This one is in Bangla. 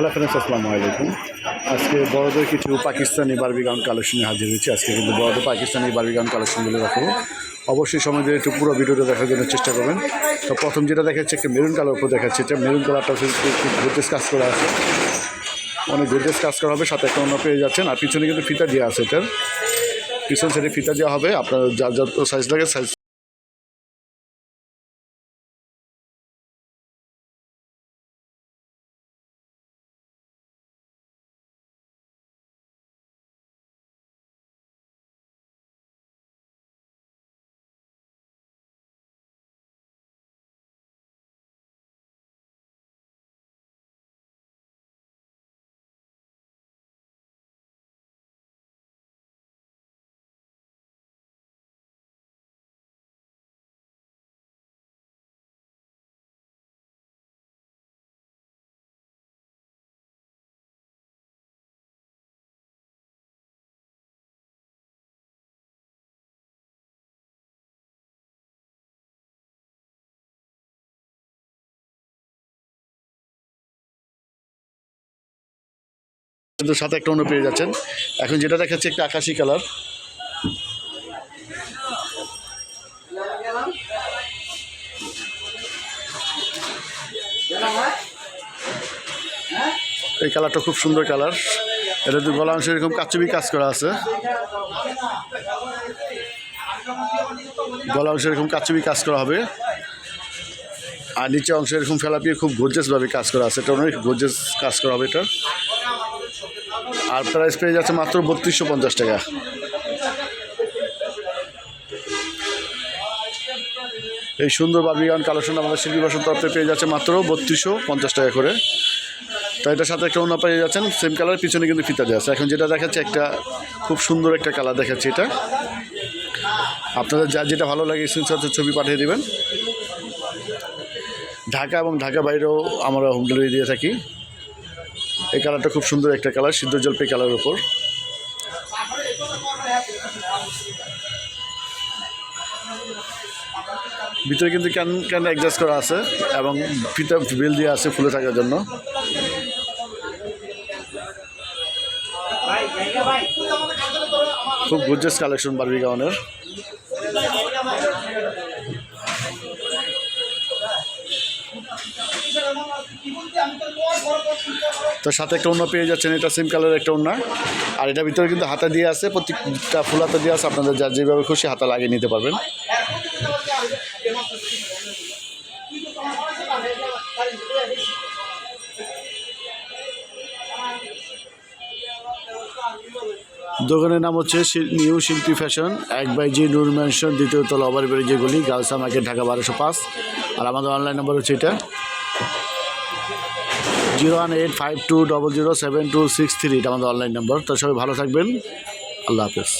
হ্যালো ফ্রেন্ডস, আসসালামু আলাইকুম। আজকে বড়দের কিছু পাকিস্তানি বার্বিগাউন কালেকশনে হাজির হয়েছি। আজকে কিন্তু বড়দের পাকিস্তানি বার্বিগাউন কালেকশনগুলো রাখব। অবশ্যই সময় দিয়ে একটু পুরো ভিডিওটা দেখার জন্য চেষ্টা করবেন। তো প্রথম যেটা দেখাচ্ছে, একটা মেরুন কালার উপর দেখাচ্ছে। এটা মেরুন কালারটা গোদরেজ কাজ করা আছে। অনেক গোদরেজ কাজ করা হবে, সাথে একটা অন্য পেয়ে যাচ্ছেন। আর পিছনে কিন্তু ফিতা দেওয়া আছে এটার। পিছন সাইডে ফিতা দেওয়া হবে। আপনার যার যত সাইজ লাগে সাইজ কিন্তু সাথে একটা অন্য পেয়ে যাচ্ছেন। এখন যেটা দেখাচ্ছে একটা আকাশি কালার। এই কালারটা খুব সুন্দর কালার। এটা তো গলা অংশ এরকম কাচুবি কাজ করা আছে। গলা অংশ এরকম কাচুবি কাজ করা হবে। আর নিচে অংশ এরকম ফেলাপিয়ে খুব গর্জেসভাবে কাজ করা আছে। এটা অনেক গর্জেস কাজ করা হবে এটা। আর প্রাইস পেয়ে যাচ্ছে মাত্র বত্রিশশো পঞ্চাশ টাকা। এই সুন্দর বার্বিগান কালেকশন আমাদের শিল্পী বাসন তরফে পেয়ে যাচ্ছে মাত্র বত্রিশশো পঞ্চাশ টাকা করে। তো এটার সাথে একটা অন্য পেয়ে যাচ্ছেন সেম কালার পিছনে কিন্তু ফিতা দেওয়া আছে। এখন যেটা দেখাচ্ছে, একটা খুব সুন্দর একটা কালার দেখাচ্ছে এটা। আপনাদের যার যেটা ভালো লাগে স্ক্রিনশটের ছবি পাঠিয়ে দেবেন। ঢাকা এবং ঢাকা বাইরেও আমরা হোম ডেলিভারি দিয়ে থাকি। এই কালারটা খুব সুন্দর একটা কালার, সিদ্ধ জলপাই কালারের উপর। ভিতরে কিন্তু ক্যান ক্যান অ্যাডজাস্ট করা আছে এবং ফিতা, বেল দিয়ে আছে ফুলে থাকার জন্য। খুব গুজেস কালেকশন বারবি গাউনের। তো সাথে একটা অন্য পেয়ে যাচ্ছেন, এটা সেম কালারের একটা অন্য আর এটা ভিতরে কিন্তু হাতা দিয়ে আছে, প্রত্যেকটা ফুল হাতা দিয়ে আছে, আপনাদের যার যেভাবে খুশি হাতা লাগিয়ে নিতে পারবেন। দোকানের নাম হচ্ছে নিউ শিল্পী ফ্যাশন, এক বাই জি নূর ম্যানশন দ্বিতীয় তলা ওভারব্রিজ যেগুলি গার্লসা মার্কেট, ঢাকা বারোশো পাঁচ। আর আমাদের অনলাইন নাম্বার হচ্ছে এটা। Zero one eight five two double zero seven two six three, এটা আমাদের অনলাইন নম্বর তো সবাই ভালো থাকবেন। আল্লাহ হাফেজ।